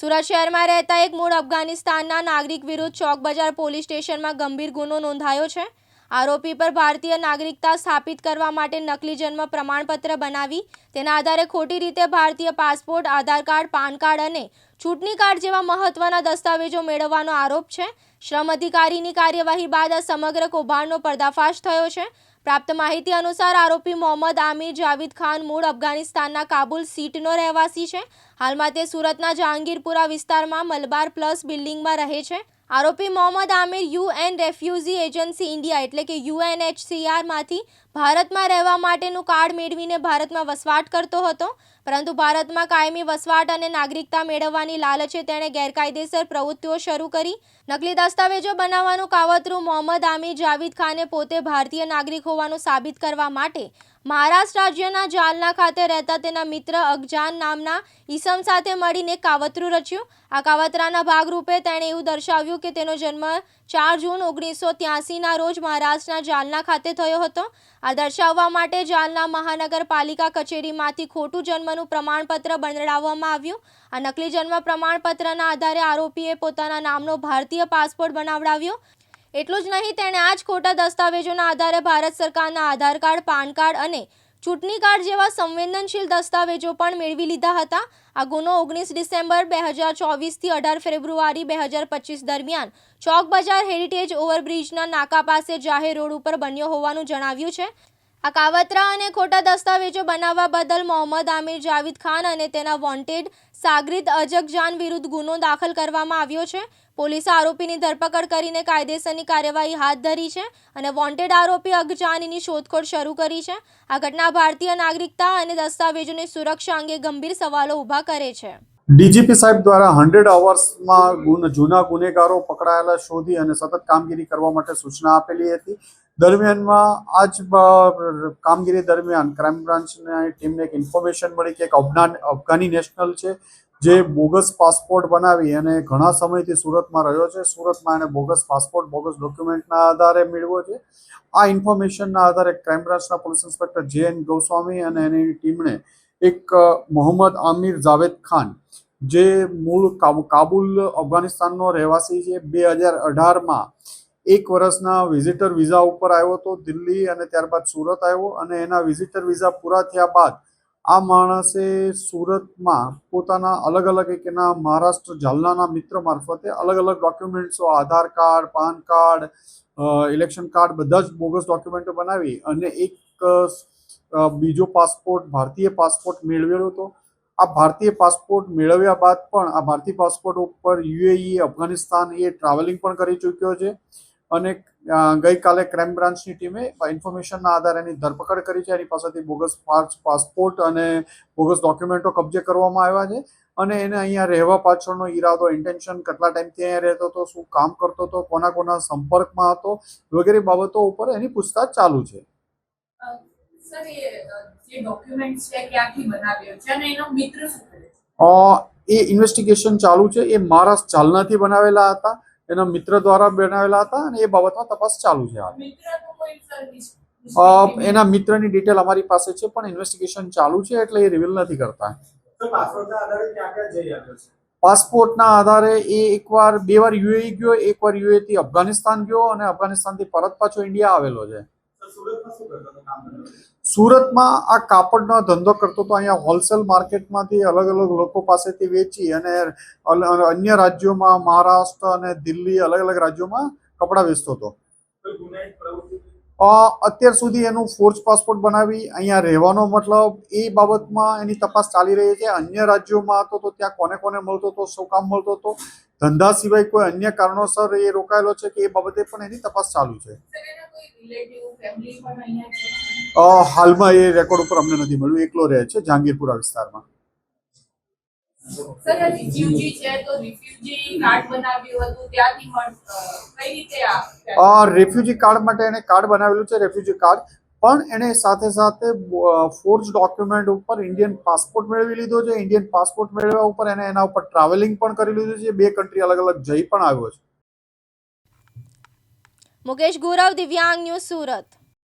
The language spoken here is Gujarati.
સુરત શહેરમાં રહેતા એક મૂળ અફઘાનિસ્તાનના નાગરિક વિરુદ્ધ ચોક બજાર પોલીસ સ્ટેશનમાં ગંભીર ગુનો નોંધાયો છે. આરોપી પર ભારતીય નાગરિકતા સ્થાપિત કરવા માટે નકલી જન્મ પ્રમાણપત્ર બનાવી, તેના આધારે ખોટી રીતે ભારતીય passport, Aadhaar card, PAN card અને ચૂંટણી કાર્ડ જેવા મહત્વના દસ્તાવેજો મેળવવાનો આરોપ છે. શ્રમ અધિકારીની કાર્યવાહી બાદ આ સમગ્ર કૌભાંડનો પર્દાફાશ થયો છે. પ્રાપ્ત માહિતી અનુસાર આરોપી મોહમ્મદ આમિર જાવિદ ખાન મૂળ અફઘાનિસ્તાનના કાબુલ સીટનો રહેવાસી છે. હાલમાં તે સુરતના જહાંગીરપુરા વિસ્તારમાં મલબાર પ્લસ બિલ્ડિંગમાં રહે છે. આરોપી Mohammad Aamir UN refugee agency India એટલે કે યુએનએચસીઆરમાંથી ભારતમાં રહેવા માટેનું કાર્ડ મેળવીને ભારતમાં વસવાટ કરતો હતો. પરંતુ ભારતમાં કાયમી વસવાટ અને નાગરિકતા મેળવવાની લાલચે તેણે ગેરકાયદેસર પ્રવૃત્તિઓ શરૂ કરી. નકલી દસ્તાવેજો બનાવવાનું કાવતરું મોહમ્મદ આમિર જાવિદ ખાને પોતે ભારતીય નાગરિક હોવાનું સાબિત કરવા માટે મહારાષ્ટ્ર રાજ્યના જાલના ખાતે રહેતા તેના મિત્ર અગજાન નામના ઈસમ સાથે મળીને કાવતરું રચ્યું. આ કાવતરાના ભાગરૂપે તેણે એવું દર્શાવ્યું કે તેનો જન્મ ચાર જૂન ઓગણીસો ત્યાસીના રોજ મહારાષ્ટ્રના જાલના ખાતે થયો હતો. આ દર્શાવવા માટે જાલના મહાનગરપાલિકા કચેરીમાંથી ખોટું જન્મનું પ્રમાણપત્ર બનાવવામાં આવ્યું. આ નકલી જન્મ પ્રમાણપત્રના આધારે આરોપીએ પોતાના નામનો ભારતીય પાસપોર્ટ બનાવડાવ્યો. એટલું જ નહીં, તેણે આ જ ખોટા દસ્તાવેજોના આધારે ભારત સરકારના આધાર કાર્ડ, પાન કાર્ડ અને ચૂંટણી કાર્ડ જેવા સંવેદનશીલ દસ્તાવેજો પણ મેળવી લીધા હતા. આ ગુનો ઓગણીસ ડિસેમ્બર બે હજાર ચોવીસથી અઢાર ફેબ્રુઆરી બે હજાર પચીસ દરમિયાન ચોક બજાર હેરિટેજ ઓવરબ્રિજના નાકા પાસે જાહેર રોડ ઉપર બન્યો હોવાનું જણાવ્યું છે. આ કાવતરા અને ખોટા દસ્તાવેજો બનાવવા બદલ મોહમ્મદ આમિર જાવિદ ખાન અને તેના વોન્ટેડ સાગરીત અજગજાન વિરુદ્ધ ગુનો દાખલ કરવામાં આવ્યો છે. પોલીસે આરોપીની ધરપકડ કરીને કાયદેસરની કાર્યવાહી હાથ ધરી છે અને વોન્ટેડ આરોપી અગજાનીની શોધખોળ શરૂ કરી છે. આ ઘટના ભારતીય નાગરિકતા અને દસ્તાવેજોની સુરક્ષા અંગે ગંભીર સવાલો ઊભા કરે છે. ડીજીપી સાહેબ દ્વારા હંડ્રેડ અવર્સમાં જૂના ગુનેગારો પકડાયેલા શોધી અને સતત કામગીરી કરવા માટે સૂચના આપેલી હતી. દરમિયાનમાં આ જ કામગીરી દરમિયાન ક્રાઇમ બ્રાન્ચની ટીમને એક ઇન્ફોર્મેશન મળી કે એક અફઘાન અફઘાની નેશનલ છે, જે બોગસ પાસપોર્ટ બનાવી અને ઘણા સમયથી સુરતમાં રહ્યો છે. સુરતમાં એને બોગસ પાસપોર્ટ બોગસ ડોક્યુમેન્ટના આધારે મેળવ્યો છે. આ ઇન્ફોર્મેશનના આધારે ક્રાઇમ બ્રાન્ચના પોલીસ ઇન્સ્પેક્ટર જે એન ગોસ્વામી અને એની ટીમણે એક મોહમ્મદ આમિર જાવેદ ખાન, જે મૂળ કાબુ કાબુલ અફઘાનિસ્તાનનો રહેવાસી છે, બે હજાર અઢારમાં એક વર્ષના વિઝિટર વિઝા ઉપર આવ્યો હતો દિલ્હી અને ત્યારબાદ સુરત આવ્યો અને એના વિઝિટર વિઝા પૂરા થયા બાદ આ માણસે સુરતમાં પોતાના અલગ અલગ એક એના મહારાષ્ટ્ર જાલનાના મિત્ર મારફતે અલગ અલગ ડોક્યુમેન્ટ્સો Aadhaar card, PAN card election card બધા જ બોગસ ડોક્યુમેન્ટો બનાવી અને એક બીજો પાસપોર્ટ ભારતીય પાસપોર્ટ મેળવેલો હતો. આ ભારતીય પાસપોર્ટ મેળવ્યા બાદ પણ આ ભારતીય પાસપોર્ટ ઉપર યુએઈ અફઘાનિસ્તાન એ ટ્રાવેલિંગ પણ કરી ચૂક્યો છે. અને ગઈકાલે ક્રાઇમ બ્રાન્ચની ટીમે ઇન્ફોર્મેશનના આધારે એની ધરપકડ કરી છે. એની પાસેથી બોગસ પાસ પાસપોર્ટ અને બોગસ ડોક્યુમેન્ટો કબજે કરવામાં આવ્યા છે. અને એને અહીંયા રહેવા પાછળનો ઈરાદો ઇન્ટેન્શન કેટલા ટાઈમથી અહીંયા રહેતો હતો શું કામ કરતો હતો કોના કોના સંપર્કમાં હતો વગેરે બાબતો ઉપર એની પૂછતાછ ચાલુ છે. એ ઇન્વેસ્ટિગેશન ચાલુ છે. એ મહારાષ્ટ્ર ચાલનાથી બનાવેલા હતા. એના મિત્ર દ્વારા બનાવેલા હતા અને એ બાબતમાં તપાસ ચાલુ છે હાલ. મિત્રનું કોઈ સર્વિસ અ, એના મિત્રની ડિટેલ અમારી પાસે છે પણ ઇન્વેસ્ટિગેશન ચાલુ છે એટલે એ રિવીલ નથી કરતા. પાસપોર્ટના આધારે ક્યાં ક્યાં જઈ આવ્યો છે? પાસપોર્ટના આધારે એ એકવાર બે વાર યુએ ગયો એકવાર યુએથી અફઘાનિસ્તાન ગયો અને અફઘાનિસ્તાનથી પરત પાછો ઇન્ડિયા આવેલો છે. સુરતમાં આ કાપડનો ધંધો કરતો હતો. અહીંયા હોલસેલ માર્કેટમાંથી અલગ અલગ લોકો પાસેથી વેચી અને અન્ય રાજ્યોમાં મહારાષ્ટ્ર અને દિલ્હી અલગ અલગ રાજ્યોમાં કપડાં વેચતો હતો. અત્યાર સુધી એનું ફોર્જ પાસપોર્ટ બનાવી અહીંયા રહેવાનો મતલબ એ બાબતમાં એની તપાસ ચાલી રહી છે. અન્ય રાજ્યોમાં હતો તો ત્યાં કોને કોને મળતો હતો શું કામ મળતો હતો ધંધા સિવાય કોઈ અન્ય કારણોસર એ રોકાયેલો છે કે એ બાબતે પણ એની તપાસ ચાલુ છે? સર એના કોઈ રિલેટિવ ફેમિલી પણ અહીંયા છે? અ, હાલમાં એ રેકોર્ડ ઉપર અમને નથી મળ્યું. એકલો રહે છે જહાંગીરપુરા વિસ્તારમાં. સર આ રિફ્યુજી છે તો રિફ્યુજી કાર્ડ બનાવ્યું હતું ત્યાંથી મળ અ, કઈ રીતે આ અ, રેફ્યુજી કાર્ડ માટે એણે કાર્ડ બનાવેલું છે રેફ્યુજી કાર્ડ પણ એણે સાથે સાથે ફોર્જ ડોક્યુમેન્ટ ઉપર ઇન્ડિયન પાસપોર્ટ મેળવી લીધો છે. ઇન્ડિયન પાસપોર્ટ મેળવ્યા ઉપર એને એના ઉપર ટ્રાવેલિંગ પણ કરી લીધું છે. બે કન્ટ્રી અલગ અલગ જઈ પણ આવ્યો છે. મુકેશ ગુરવ, દિવ્યાંગ ન્યૂઝ સુરત.